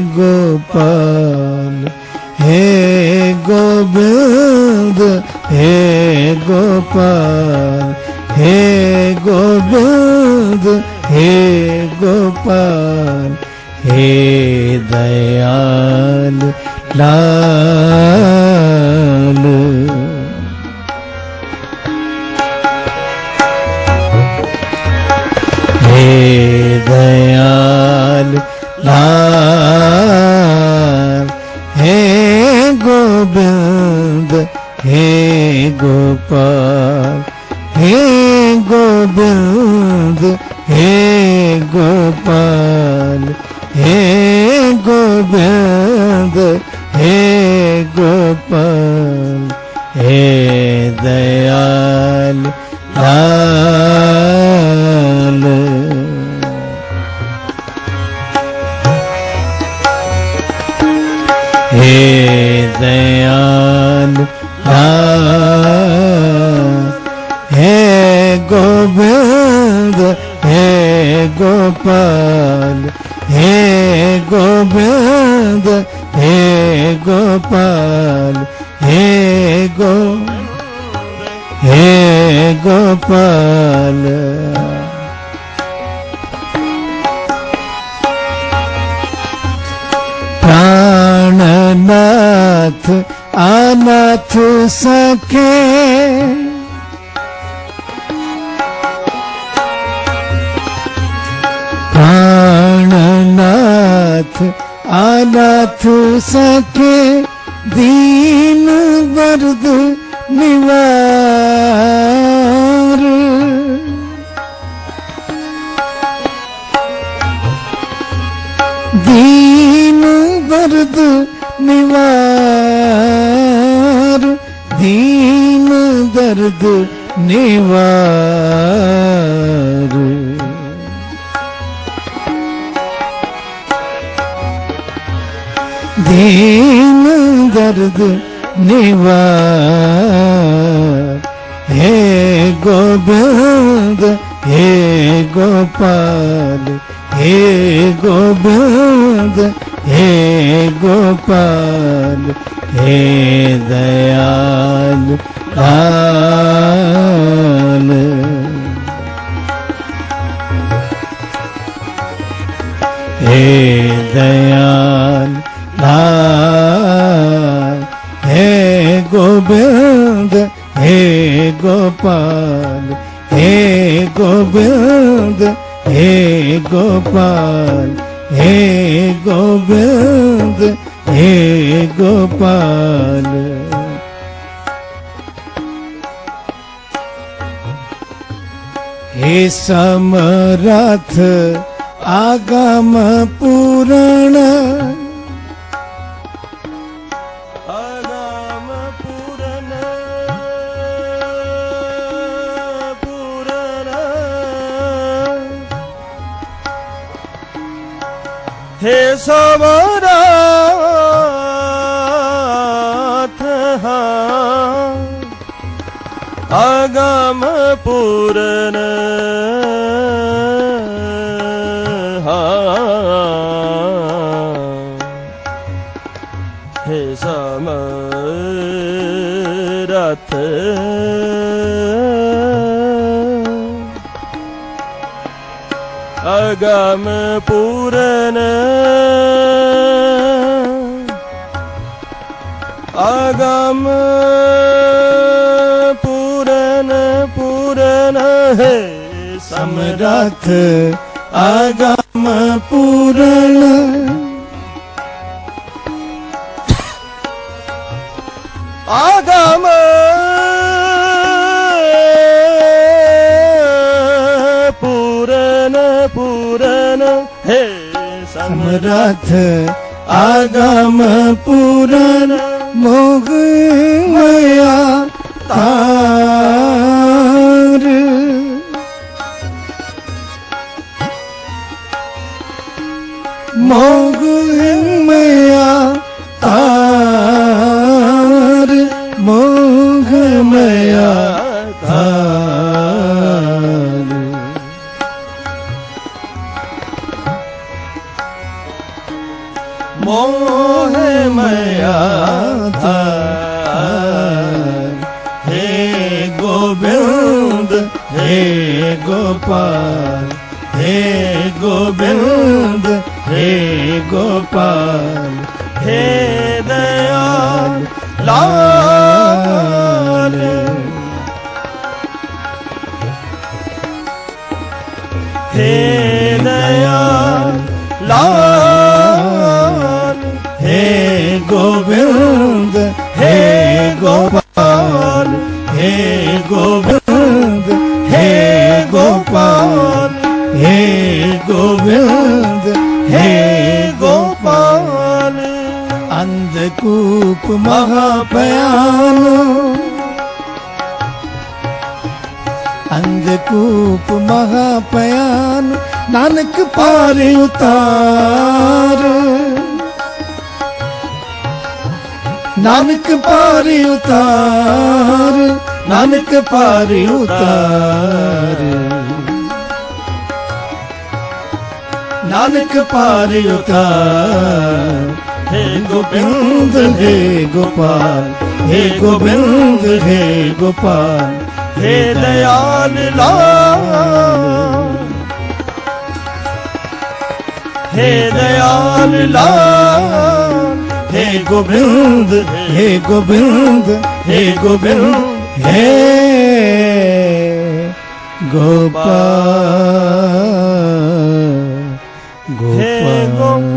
गोपाल, हे गोविंद, हे गोपाल, हे गोविंद, हे गोपाल, हे दयाल लाल। हे दयाल लाल। लाल हे दयाल हे गोविंद हे गोपाल। हे गोविंद हे गोपाल। हे गो हे गोपाल। प्राणनाथ अनाथ सखे। प्राणनाथ अनाथ सखे दीन दर्द ਨਿਵਾਰ। ਦੀਨ ਦਰਦ ਨਿਵਾਰ। ਦੀਨ ਦਰਦ ਨਿਵਾਰ। ਦੀਨ ਦਰਦ निवार। हे गोविंद हे गोपाल हे गोविंद हे गोपाल हे दयाल लाल। हे दयाल गोपाल हे गोविंद हे गोपाल हे गोविंद हे गोपाल। हे समरथ आगम पूरण। हे समराथ आगाम पूरन हे समरथ ਗਮ ਪੂਰਨ ਆਗਮ ਪੂਰਨ ਪੂਰਨ ਹੈ ਸਮਰਥ ਆਗਮ ਪੂਰਨ ਆਗਮ हे समरथ आगम पूरण मोग मया तार। मोग मया तार मोग मया तार। गोपाल। हे गोविंद हे गोपाल। हे दयाल लाल ਕੂਪ ਮਹਾ ਭਿਆਨ ਅੰਧਕੂਪ ਮਹਾ ਭਿਆਨ ਨਾਨਕ ਪਾਰ ਉਤਾਰ। ਨਾਨਕ ਪਾਰ ਉਤਾਰ, ਨਾਨਕ ਪਾਰ ਉਤਾਰ। ਨਾਨਕ ਪਾਰ ਉਤਾਰ। हे गोविंद हे गोपाल हे गोविंद हे गोपाल हे दयाल लाल हे दयाल लाल हे गोविंद हे गोविंद हे गोविंद हे गोपाल हे गोपाल